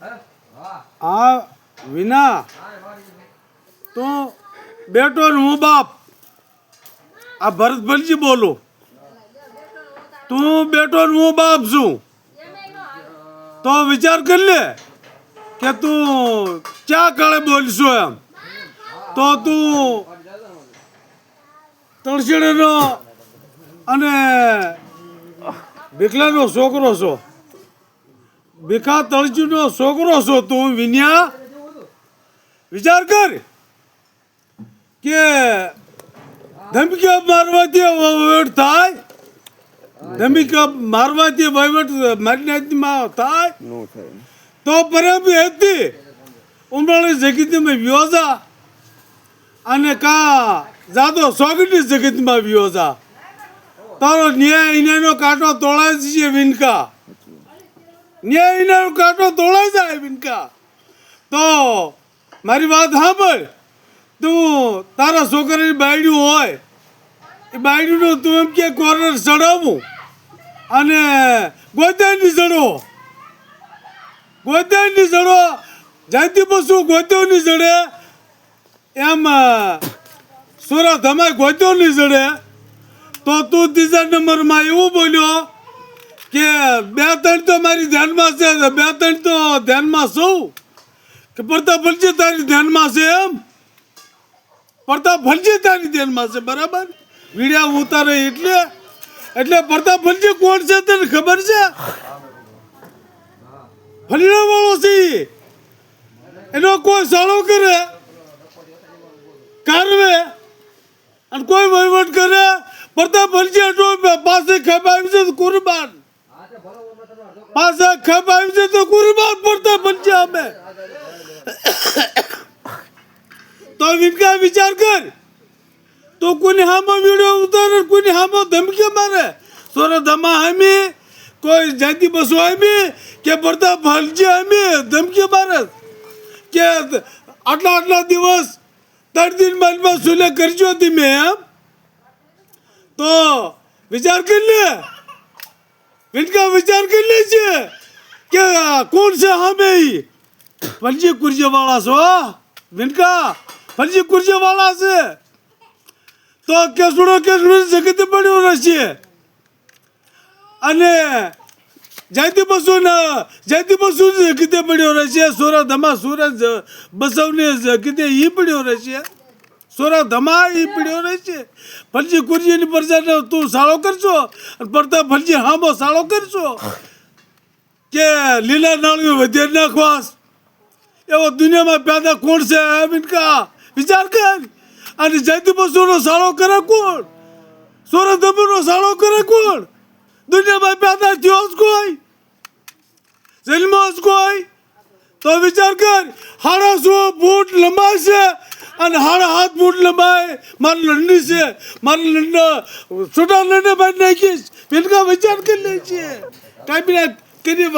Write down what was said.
આ વિના તું બેટો ને હું બાપ. આ ભરતભરજી બોલું. તું બેટો ને હું બાપ છું. તો વિચાર કરી લે કે તું ક્યાં કાળે બોલશો એમ. તો તું તળસીડેનો અને બીકલાનો છોકરો છો. ભીખા તળજીનો છોકરો છો તું વિન્યા? વિચાર કર કે ધમકી મારવાથી વહીવટ થાય? ધમકી મારવાથી વહીવટ મારી થાય? તો પરમ હતી ઉમરાળી જગતમાં વ્યોજા અને કા જાદો સોગટી જગતમાં વ્યોજા. તારો ન્યાય ઇનાનો કાંટો તોળાય છે વિનકા. ન્યાય ઇનાનો કાંટો તોળાય જાય વિનકા તો મારી વાત સાંભળ. તું તારા છોકરાની બાયડું હોય, એ બાયડુંનું તું એમ કે કોર્નર ચડાવવું અને ગોદાની ચડો. ગોદાની ચડો. જાતિ પશુ ગોદોની ચડે, એમ સુરત અમાય ગોદોની ચડે. તો તું ત્રીજા નંબરમાં એવું બોલ્યો કે બે ત્રણ તો મારી ધ્યાનમાં છે બે ત્રણ તો ધ્યાનમાં છું. કે પડતા ભલજી તારી ધ્યાનમાં છે એમ. પડતા ભલજી તારી ધ્યાનમાં છે, બરાબર? વીડિયા ઉતારે એટલે એટલે પડતા ભલજી કોણ છે તને ખબર છે? ફલીણા વાળો છે. એનો કોઈ સાળો કરે, કારવે, અને કોઈ વહીવટ કરે, પડતા એટલો પાસે ખેપ છે કુરબાન. પાસે ખેપ આવી છે તો કુરબાન પડતા ભલજી અમે. તો વિનકા વિચાર કર. તો કોની હામો વીડિયો ઉતારે કોની હામો ધમકી મારે. સોરા ધમા હામી, કોઈ જાતિ બસો હામી, કે પડતા ભલજી હામી ધમકી મારે. કે આટલા આટલા દિવસ, ત્રણ દિન બાદમાં સુલે કરજો તમે એમ. તો વિચાર કરી લે. વિનકા विचार कर लीजिए। છે कौन से हमें ही? पंजी कुर्जे वाला सो? इनका पंजी कुर्जे वाला से તો કેસુડો કેસુડો જગત પડ્યો રહેશે અને જાતિ બસુ જાતિ બસુ જગતે પડ્યો રહેશે સોરા ધમા સુરજ બસવને જગતે ઈ પડ્યો રહેશે સોરા ધમાઈ પીડ્યો રહે છે. ફરજી કુરજીની પ્રજાને તું સાળો કરશો પડતા ફરજી હામો સાળો કરશો. કે લીલા નાળિયો વધેર નાખવાસ એવો દુનિયામાં પેદા કોણ છે અમીનકા વિચાર કર. અને જયતી બસુનો સાળો કરે કોણ? સોરા ધમનો સાળો કરે કોણ? દુનિયામાં પેદા થયો કોઈ. જન્મ કોઈ. તો વિચાર કર. હાડા સો ફૂટ લંબાઈ છે અને હાડા હાથ ફૂટ લંબાઈ મારી લંડી છે મારી લંડા છોટા લંડે બાંધી નાખીશ. પેલકા વિચાર કરી લે છે. કાંઈ બી કરી